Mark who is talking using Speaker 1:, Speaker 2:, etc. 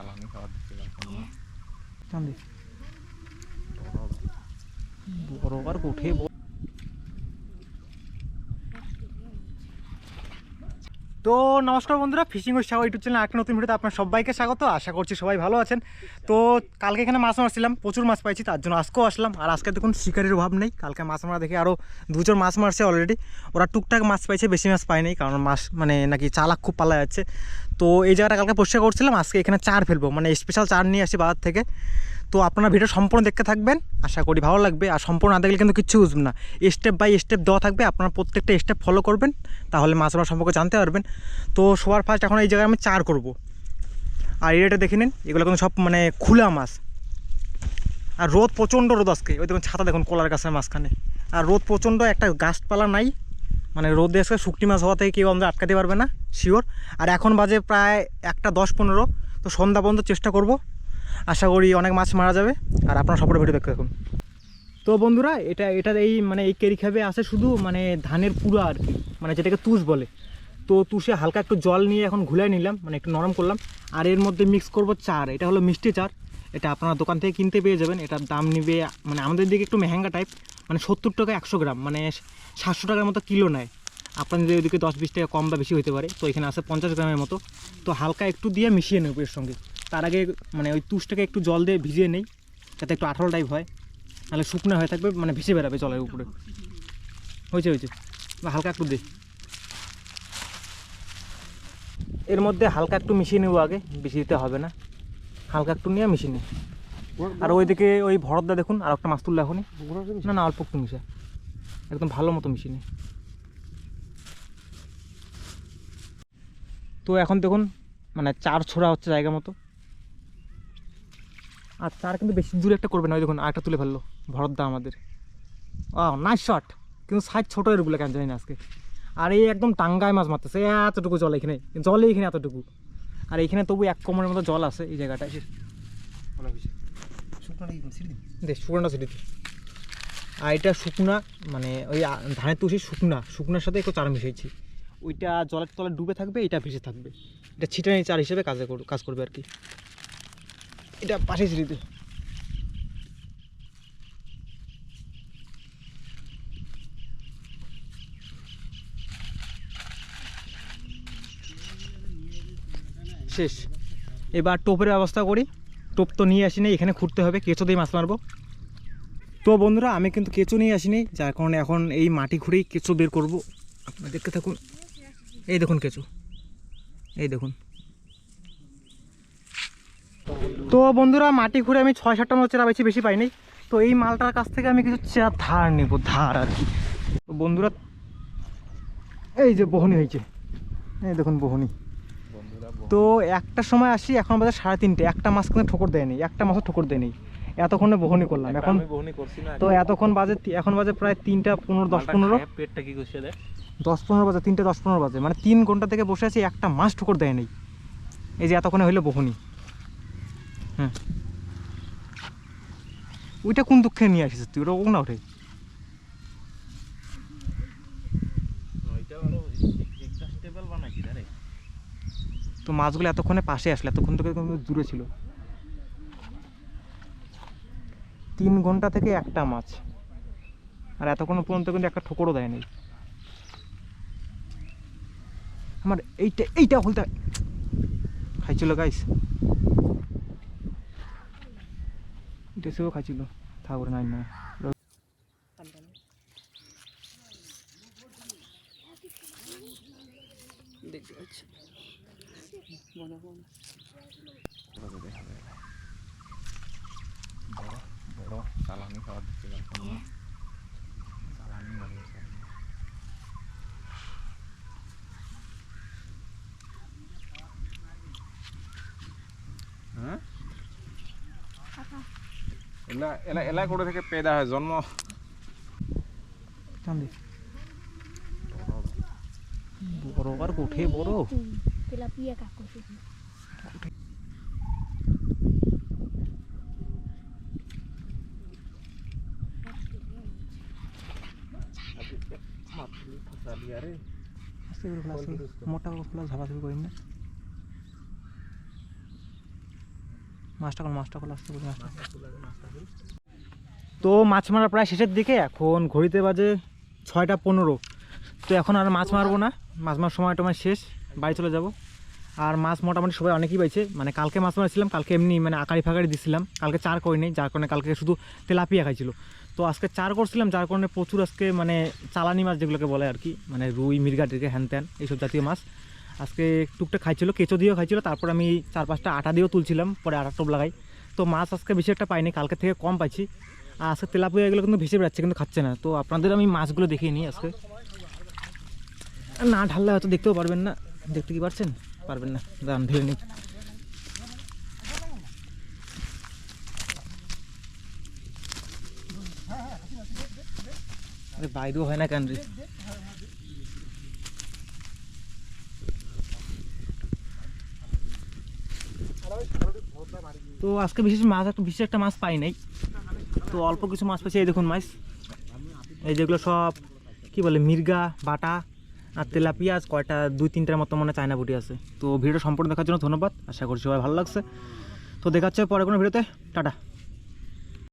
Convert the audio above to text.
Speaker 1: চালানি খাওয়া দিতে না
Speaker 2: উঠে তো নমস্কার বন্ধুরা ফিশিং ও সাগর ইউটিউব চ্যানেল একটা নতুন ভিডিওতে আপনার সবাইকে স্বাগত। আশা করছি সবাই ভালো আছেন। তো কালকে এখানে মাছ মারছিলাম প্রচুর মাছ পাইছি তার জন্য আজকেও আসলাম। আর আজকে দেখুন শিকারের অভাব নেই। কালকে মাছ মারা দেখে আরও দুজন মাছ মারছে অলরেডি ওরা টুকটাক মাছ পাইছে বেশি মাছ পায়নি কারণ মাছ মানে নাকি চালাক খুব পালা যাচ্ছে। তো এই জায়গাটা কালকে পরিষ্কার করছিলাম, আজকে এখানে চার ফেলব মানে স্পেশাল চার নিয়ে আসি বাজার থেকে। তো আপনারা ভিডিও সম্পূর্ণ দেখতে থাকবেন, আশা করি ভালো লাগবে। আর সম্পূর্ণ না দেখলে কিন্তু কিচ্ছু বুঝবেন না। স্টেপ বাই স্টেপ দেওয়া থাকবে, আপনারা প্রত্যেকটা স্টেপ ফলো করবেন, তাহলে মাছ মারা সম্পর্কে জানতে পারবেন। তো সবার ফার্স্ট এখন এই জায়গায় আমি চার করব। আর এটা দেখে নিন, এগুলো কিন্তু সব মানে খোলা মাছ। আর রোদ প্রচণ্ড রোদ আজকে। ওই দেখুন ছাতা দেখুন, কলার গাছের মাঝখানে। আর রোদ প্রচণ্ড, একটা গাছপালা নাই। মানে রোদে আজকে শুকটি মাছ হওয়া থেকে কেউ আমরা আটকাতে পারবে না শিওর আর এখন বাজে প্রায় একটা দশ পনেরো, তো সন্ধ্যা পর্যন্ত চেষ্টা করব। আশা করি অনেক মাছ মারা যাবে, আর আপনারা সপরে ভিডিও দেখতে থাকুন। তো বন্ধুরা, এটা এটা এই মানে এই কেরি খাবে আছে শুধু মানে ধানের পুরা আর কি মানে যেটাকে তুষ বলে। তো তুষে হালকা একটু জল নিয়ে এখন ঘুলাই নিলাম মানে একটু নরম করলাম। আর এর মধ্যে মিক্স করব চার, এটা হলো মিষ্টি চার। এটা আপনারা দোকান থেকে কিনতে পেয়ে যাবেন, এটার দাম নিবে মানে আমাদের দিকে একটু মেহেঙ্গা টাইপ মানে সত্তর টাকা একশো গ্রাম মানে সাতশো টাকার মতো কিলো নেয়। আপনাদের ওইদিকে দশ বিশ টাকা কম বা বেশি হতে পারে, তো এখানে আছে পঞ্চাশ গ্রামের মতো। তো হালকা একটু দিয়ে মিশিয়ে নেব এর সঙ্গে। তার আগে মানে ওই তুষটাকে একটু জল দিয়ে ভিজিয়ে নেই, যাতে একটু আঠালো টাইপ হয়। নাহলে শুকনো হয়ে থাকবে মানে ভেসে বেড়াবে জলের উপরে। হয়েছে হয়েছে। বা হালকা একটু দে। এর মধ্যে হালকা একটু মিশিয়ে নেব আগে, বেশি দিতে হবে না। হালকা একটু নিয়ে মিশিয়ে নে। আর ওইদিকে ওই ভরতদা দেখুন, আর একটা মাছ তুললে এখনই। না না, অল্প একটু মিশা। একদম ভালো মতো মিশিয়ে নে তো এখন দেখুন মানে চার ছোড়া হচ্ছে জায়গা মতো। আর চার কিন্তু বেশি দূরে একটা করবে না, ওই দেখুন আরেকটা তুলে ফেলল ভরতদা আমাদের। ও নাইস শট কিন্তু সাইজ ছোটো এরগুলো কেন জানি না আজকে। আর এই একদম টাঙ্গায় মাছ মারতেছে এতটুকু জল এখানে জলে এখানে এতটুকু। আর এখানে তবু এক কোমরের মতো জল আছে এই জায়গাটায়। দেখ, শুকনোটা সিটিতে আর এটা শুকনা মানে ওই ধানের তুষি শুকনা, শুকনার সাথে একটু চার মিশিয়েছি। ওইটা জলের তলে ডুবে থাকবে, এটা ভেসে থাকবে। এটা ছিটানি চার হিসেবে কাজে কাজ করবে আর কি। এটা পাশে সিটিতে শেষ। এবার টোপের ব্যবস্থা করি। টোপ তো নিয়ে আসিনি, এখানে খুঁড়তে হবে, কেঁচো দিয়ে মাছ মারবো। তো বন্ধুরা, আমি কিন্তু কেঁচো নিয়ে আসিনি, যার কারণে এখন এই মাটি খুঁড়েই কেঁচো বের করব। আপনারা দেখতে থাকুন। এই দেখুন কেঁচো। এই দেখুন। তো বন্ধুরা, মাটি খুঁড়ে আমি ছয় সাতটা মতো চেরা বেশি বেশি পাইনি। তো এই মালটার কাছ থেকে আমি কিছু চেরা ধার নেব, ধার আর কি। বন্ধুরা, এই যে বহনি হয়েছে। এই দেখুন বহনি। তো একটা সময় আসি এখন বাজে সাড়ে তিনটে। একটা মাছ কিন্তু ঠোকর দেয়নি একটা মাছও ঠোকর দেয়নি। এতক্ষণে বহনি করলাম। এখন তো এতক্ষণ বাজে এখন বাজে প্রায় তিনটা পনেরো দশ পনেরো।
Speaker 1: পেটটা কি করছে দেখ?
Speaker 2: দশ পনেরো বাজে তিনটে দশ পনেরো বাজে। মানে তিন ঘণ্টা থেকে বসে আছি একটা মাছ ঠোকর দেয়নি। এই যে এতক্ষণে হইল বহনি হ্যাঁ ওইটা কোন দুঃখে নিয়ে আসিস তুই? ওটা ওটা না ওঠে
Speaker 1: ওইটা হলো এক্সাস্টেবল বানাইছি রে
Speaker 2: তো মাছগুলো এতক্ষণে পাশে আসলে, এতক্ষণ থেকে দূরে ছিল। তিন ঘণ্টা থেকে একটা মাছ। আর এতক্ষণ পর্যন্ত কিন্তু একটা ঠোকরও দেয়নি। আমার এইটা এইটা খুলতে খাইছিল গাইস এটা সেও খাইছিল। ঠাকুর নাই না
Speaker 1: বড় বড় চালানি খাওয়া দিতে পারব না। চালানি ভালো হ্যাঁ? এলা এলা এলা করে থেকে পেদা হয়? জন্ম?
Speaker 2: চান্দি। বড়। আর উঠে বড়।
Speaker 3: Tilapia
Speaker 2: আস্তে করে। মোটা মাছটা কল মাছটা কল মাছটা তো মাছ মারা প্রায় শেষের দিকে, এখন ঘড়িতে বাজে ছয়টা পনেরো তো এখন আর মাছ মারবো না, মাছ মারার সময় টময় শেষ বাড়ি চলে যাব। আর মাছ মোটামুটি সবাই অনেকই পাইছে। মানে কালকে মাছ মারছিলাম, কালকে এমনি মানে আকারি ফাঁকারি দিছিলাম। কালকে চার করিনি যার কারণে কালকে শুধু তেলাপিয়া খাইছিল। তো আজকে চার করছিলাম, যার কারণে প্রচুর আজকে মানে চালানি মাছ যেগুলোকে বলে আর কি মানে রুই মির্গা টির্গা হ্যান ত্যান, এইসব জাতীয় মাছ। আজকে টুকটাক খাইছিল, কেঁচো দিয়েও খাইছিল, তারপর আমি চার পাঁচটা আটা দিয়েও তুলছিলাম, পরে আটা টোপ লাগাই। তো মাছ আজকে বেশি একটা পাইনি, কালকে থেকে কম পাইছি। আর আজকে তেলাপিয়া এগুলো কিন্তু ভেসে বেড়াচ্ছে, কিন্তু খাচ্ছে না। তো আপনাদের আমি মাছগুলো দেখিয়ে নিই আজকে। না ঢাললে হয়তো দেখতেও পারবেন না। দেখতে কি পারছেন? পারবেন না দাঁড়ান ঢেলে নিই বাইরেও হয় না কেন রে? তো আজকে বিশেষ মাছ, একটা বিশেষ একটা মাছ পাই নাই। তো অল্প কিছু মাছ পেয়েছি এই দেখুন মাছ। এই যেগুলো সব, কি বলে, মির্গা, বাটা আর তেলাপিয়া আজ কয়টা? দুই, তিনটার মতো মনে চায়না বুটি আছে। তো ভিডিও সম্পূর্ণ দেখার জন্য ধন্যবাদ। আশা করছি সবাই ভালো লাগছে। তো দেখাচ্ছে পরে কোনো ভিডিওতে। টাটা।